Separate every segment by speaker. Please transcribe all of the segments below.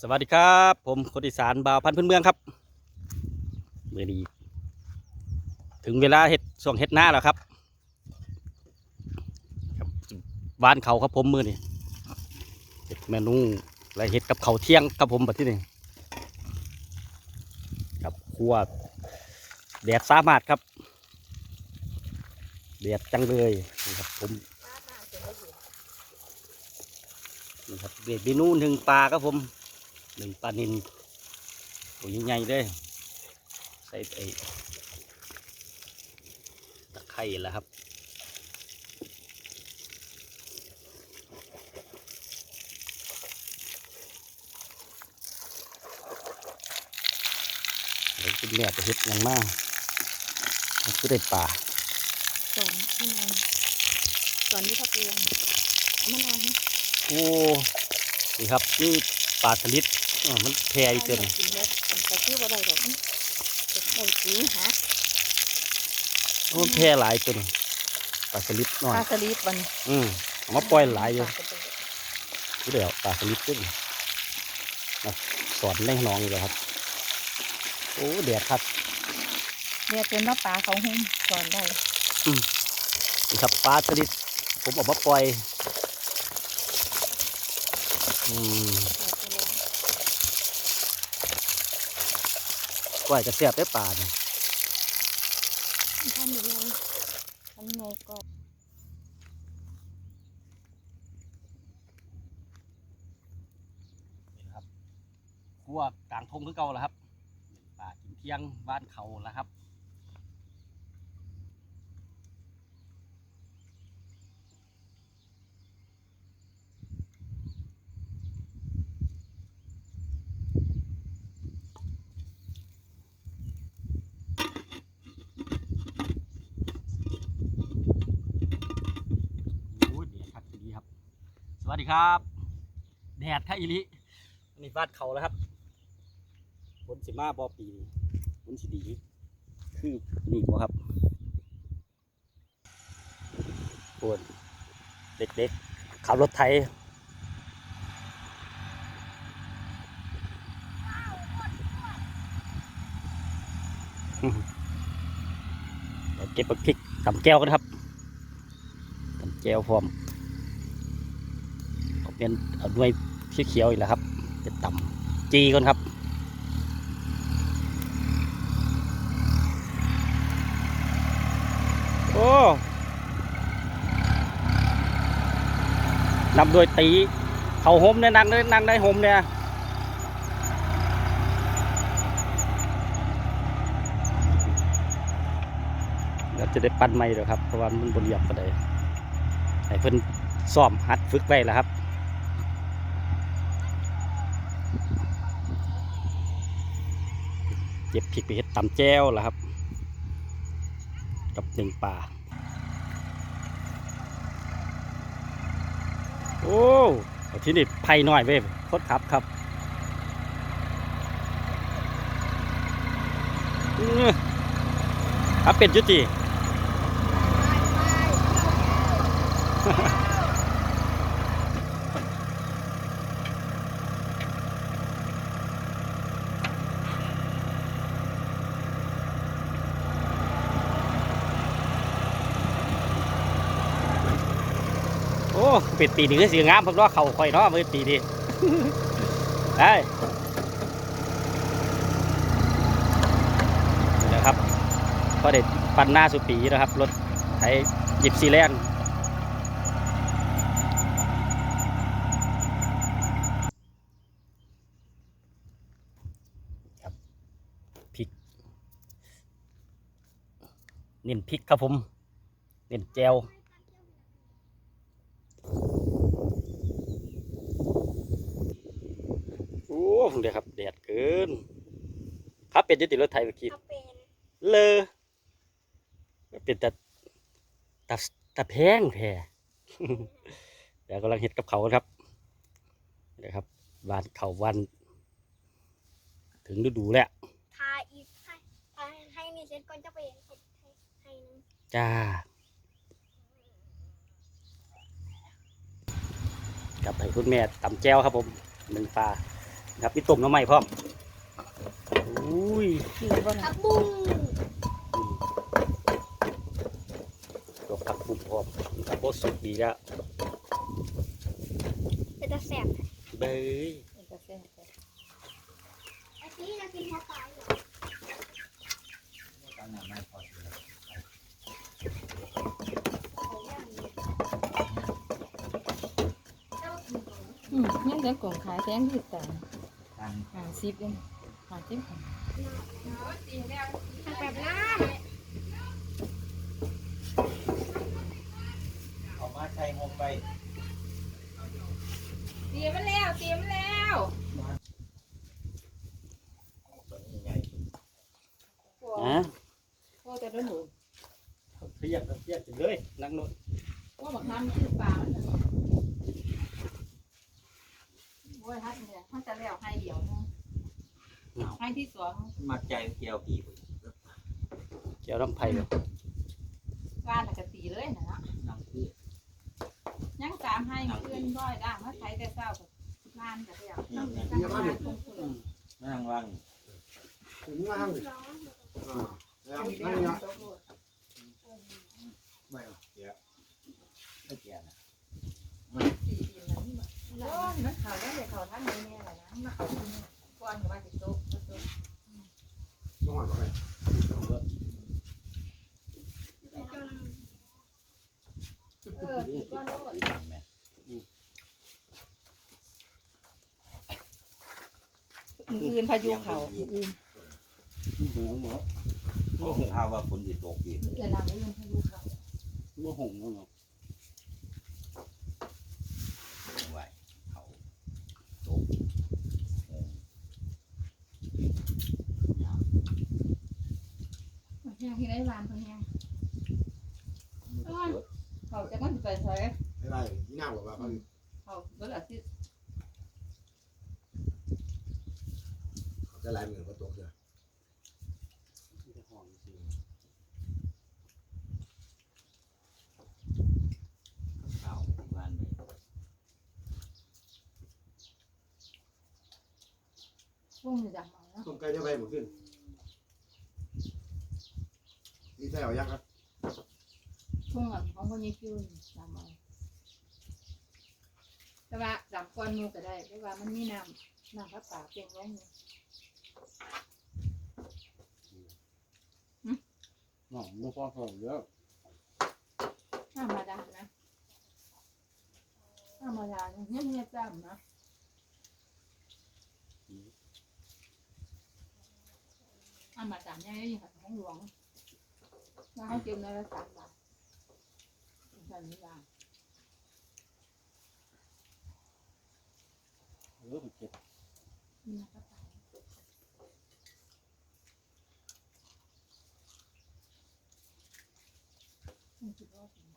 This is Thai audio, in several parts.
Speaker 1: สวัสดีครับ ผมคนอีสานบ่าวพันธุ์พื้นเมืองครับมือดีถึงเวลาเห็ดช่วงเห็ดหน้าแล้วครับบ้านเขาครับผมมือนี่เห็ดเมนูอะไรเห็ดกับเขาเที่ยงครับผมแบบที่นี่ครับครัวแดดสามารถครับแดดจังเลยครับผม นี่ครับเด็ดเมนูหนึ่งปลาครับผมหนึ่งปลานินตัวใหญ่ๆเลยใส่ไอ้ตะไคร้แล้วครับเดี๋ยวคุณแม่จะเห็ดยังมากก็ได้ปลา
Speaker 2: สอนที่นอนสอนที่ทับเรียนเอามานอนให้
Speaker 1: โอ้นี่ครับนี่ปลาสลิดอ้อมันแพร่อยู่เกิน
Speaker 2: กินเล็กมันจะชื่อว่าอะไรหรอกจะได้ซื้อหา
Speaker 1: โอ้มันแพร่หลายตัวนี่ปลาสลิดหน่อย
Speaker 2: ปลาสลิดมัน
Speaker 1: อืมเอามาปล่อยหลายอยู่นี่เดี๋ยวปลาสลิดขึ้นมาสอนแรงน้องอยู่แล้วครับโอ้แดดครับ
Speaker 2: เนี่ยเป็นว่าปลาเขาหุ้มสอนได้
Speaker 1: นี่ครับปลาสลิดผมเออกมาปล่อย อืมปล่อยกระเสียบได้ปลาเนี่ย
Speaker 2: ทำอยู่เลยทำไงก็
Speaker 1: นี่ครับคั่วกลางทงคือเก่าแล้วครับปลากินเที่ยงบ้านเขาแล้วครับ โอ้ยแดดคักดีครับ ส วัสดีครับ แดดค่ะอีลินี่บ้านเขาแล้วครับบนสิมาบอปีนี้บนสิดี คือนี่บ่ครับปวนเด็กๆขับรถไทยเก็บบักพริกตำแก้วกันครับตำแก้วพร้อม เป็นเอาด้วยเขียวๆอีกแล้วครับจะต่ำจีก่อนครับโอ้นำโดยตีเขาโฮมเนี่ยนั่งเลยนั่งได้โฮมเนี่ยเดี๋ยวจะได้ปั้นไม่เดี๋ยวครับเพราะว่ามันบนหยียบก็ได้ให้เพิ่นซ้อมหัดฝึกไว้แล้วครับ ก็บพริกไปเห็ดตำแจ้วแล้วครับ กับหนึ่งป่า โอ้ที่นี่ไผ่น้อยเว้ยโคตรครับครับครับเป็นจุติโอ้ เป็ดปีนี้ก็สีงามเพิ่งรอเข่าคอยเนาะมือปีนี้ได้นะครับก็เด็ดปันหน้าสุปีนะครับ รถไถหยิบซีแลนด์ครับพริกเน้นพริกครับผม เน้นแจว โอ้ เดี๋ยวครับ แดดเกินครับเป็นยุติรถไทยเมื่อกี้
Speaker 2: ถ้าเป็น
Speaker 1: เลอเป็นแต่ตาตาแพงแท้เดี๋ยวกำลังเห็ดกับเขาครับเดี๋ยวครับวานเขาวัน ถึงฤดูแล้ว
Speaker 3: ทาอีกให้ทาให้นี่เสร็จก่อนจะไปเห็นให้ให้ให้นึง
Speaker 1: จ้ากับให้คุณแม่ตำแจ้วครับผมหนึ่งปลา ครับพี่ต้มน้ำใหม่พร้อมอุ้ย
Speaker 2: คือบ่
Speaker 3: ผั
Speaker 2: นะ
Speaker 3: กบุ้ง
Speaker 1: อืมตัวผักบุ้งพร้อมครับโอ้สุดดีแล้ว
Speaker 3: เป็นตะแสบ
Speaker 1: เบ้ย
Speaker 2: เป็นกระแสแต่
Speaker 3: ไอ้ที่เรากินหัวปลาอยู่
Speaker 2: อืมยังได้กล่ องขายแพงที่ต่างห้าสิบเองห้าสิบ
Speaker 3: ผักแบบน้
Speaker 4: เอามาใช้งมไป
Speaker 2: เตรียมมันแล้วเตรียมมันแล้ว
Speaker 4: ตัวนี้ใหญ่สุด
Speaker 1: นะ
Speaker 2: พ่อจะได้หนู
Speaker 1: เทียบเทียบเลยนั่งโน่น
Speaker 2: ว่าบักน้ำคือปลามันน่ะโอ้ยฮัทเนี่ยฮัทจะแล้วให้เดียวนะให้ที่สอง
Speaker 4: มักใจเกี่ยวผีพุ่น
Speaker 1: เกี่ยวน้ำไผ่เลย
Speaker 2: ว่านน่ะกะตีเลยนะเนาะ
Speaker 4: น้ำพืช
Speaker 2: ยังตามให้เพื่อนร้อยด่างมาใช้แต่เช้ากับงานกับเดียว
Speaker 4: นี่นี่
Speaker 2: ทำงานคงคุณ
Speaker 4: นั่งว่าง
Speaker 5: ถึงว่างำ
Speaker 3: ร้อน
Speaker 5: อ่าแล้ว
Speaker 2: มี
Speaker 5: นั่
Speaker 2: เรื่
Speaker 5: น
Speaker 2: อง
Speaker 5: เนาะ
Speaker 2: โต๊ะ
Speaker 5: ไม่เอา
Speaker 4: ไม่เกี่ยวนะ
Speaker 2: สี่ดินนะนี่มันร้ อนมันเขาได้แต่เขาทั้งนี้เนี่ยแหละนะมาเขาที่นี่ก่อนกับว่าติดโต๊ะโต๊ะ
Speaker 5: ต้องหวานก่อนเลย
Speaker 2: เออก้อนโลด
Speaker 4: แม่
Speaker 2: อื่นพายุเขาอื่น
Speaker 1: หมูหมู
Speaker 4: โอ้โหข้าว่าฝนสิตกอีก
Speaker 2: เวลาอื่นพายุเขา
Speaker 1: หมูหงเนาะ
Speaker 4: ไหวเขาตกโอ้
Speaker 2: แห้ง ที่ได้วานคนแห้ง
Speaker 4: มืด
Speaker 2: เขาจะมันไปใช้
Speaker 5: ไม่ได้ที่หน้าบอกว่าเขา
Speaker 2: เขาเวลาที่
Speaker 5: เขาจะไล่เหมือนกับตัวเสือ
Speaker 4: ข้าวบ้านเลย
Speaker 2: ช่วงนี้จะมาแล้ว
Speaker 5: ต้มไก่ได้ไปหมดขึ้น นี่ใช่เอายังครับ
Speaker 2: ช่วงของคนนี้คิวจะมาแต่ว่าดำก้อนมูก็ได้เพราะว่ามันมีน้ำน้ำพระป่าเปลี่ยนร้องอยู่
Speaker 1: หมูหมูฟองฟองเยอะ
Speaker 2: ธรรมดานะธรรมดาเนี่ยเงียบๆจ้ำนะธรรมดาเนี่ยยังกับของหลวง แล้วเขาเก็บในละสามบาทสันนิบาต
Speaker 1: เออมันเจ็บ
Speaker 2: นี่นะครับมันคิดว่าเป็น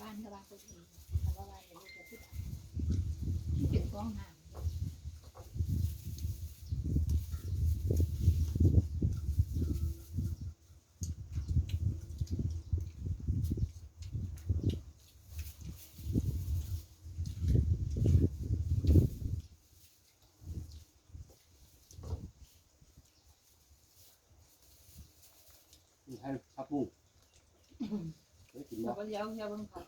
Speaker 2: บ้านก็บ้านตัวเองแต่ว่าบ้านเป็นลูกจะที่ที่เป็ นกล้องห่าง
Speaker 1: ให้ผักบุ้งเคยกิน
Speaker 2: เรา
Speaker 1: บ่
Speaker 2: ก็เลี้ยวเลี้ยวเบิ่งผัก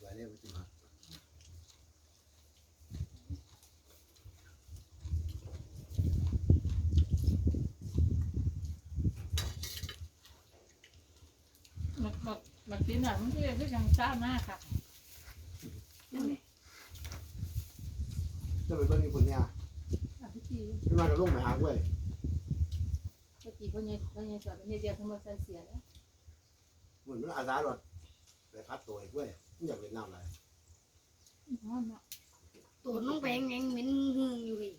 Speaker 5: ไว้เนี่ยมันจะมา
Speaker 2: มัน มันมันกินอะมันก็ยังก็ยังช้ามากค่ะ
Speaker 5: จะไปเบิ้งมีคนเนี่ย
Speaker 2: อะพี่จี
Speaker 5: ไม่มากับลูกหมาหากล้วย
Speaker 2: พี่จีคนนี้คนนี้จอดเป็นเดียวทั้งหมดเสียแล้ว
Speaker 5: เหมือนมันอาสาหรอไปพัดตัวไอ้กล้วยไม่อยากเล่นน้ำอะไร
Speaker 2: อ๋อเนาะ
Speaker 3: ตูดน้องแปงยังเหม็นหึงอยู่อีก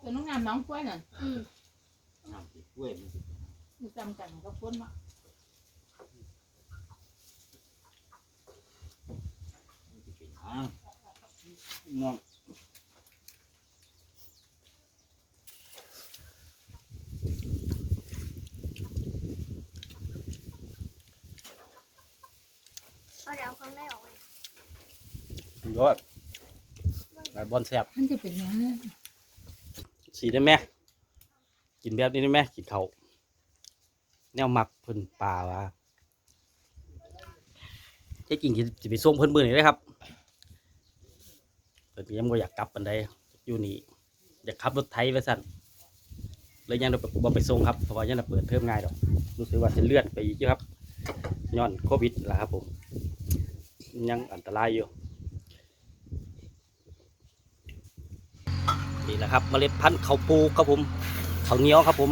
Speaker 2: เป็นน้องงามน้องกล้วยน่ะ
Speaker 3: อืม
Speaker 4: น้ำติดกล้ยมันสิ
Speaker 2: เป็จำกันก็พ้นมา
Speaker 4: นสิเป็นน้อง
Speaker 1: เอา
Speaker 3: เดี๋ยวคงได้ออกไป
Speaker 1: ยอดบอลแซ่บ
Speaker 2: มันจะเป็นยังไง
Speaker 1: สีได้ไหม กินแบบนี้ได้ไหมกินเขาแนวหมักเพิ่นป่าวะจ๊กิ่งจะไปส่งเพิ่นมือนี่เลยครับเพิ่นก็ยังบ่อยากกลับปันใดอยู่นี่อยากขับรถไถไปสั่นเลยยังเราบ่ไปส่งครับเพราะว่ายังเราเปิดเทอมง่ายดอกรู้สึกว่าจะเลื่อนไปอีกครับย้อนโควิดล่ะครับผม ยังอันตรายอยู่นี่แหละครับเมล็ดพันธุ์ข้าวปูครับผม ข้าวเหนียวครับผม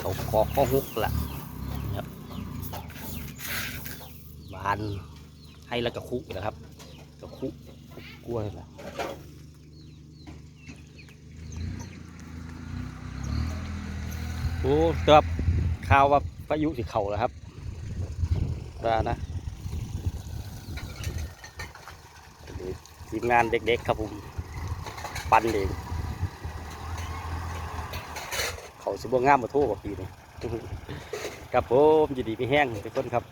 Speaker 1: ข้าวคอกข้าวฮุกละนะครับบานให้แล้วก็คุกนะครับก็คุกคุกกล้วยละโอ้เกือบข่าวว่าพายุสิเข่าแล้วครับว่านะทีมงานเด็กๆครับผม ปันเอง เขาสิบวงามมาโทษกว่าปีนี้ครับผมยินดีไม่แห้งทุกคนครับ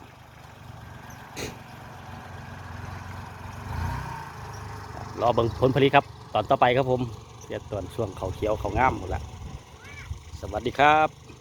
Speaker 1: รอเบิ่งผลผลิตครับ ตอนต่อไปครับผมเดี๋ยวตอนช่วงเขาเขียวเขางามหมดละสวัสดีครับ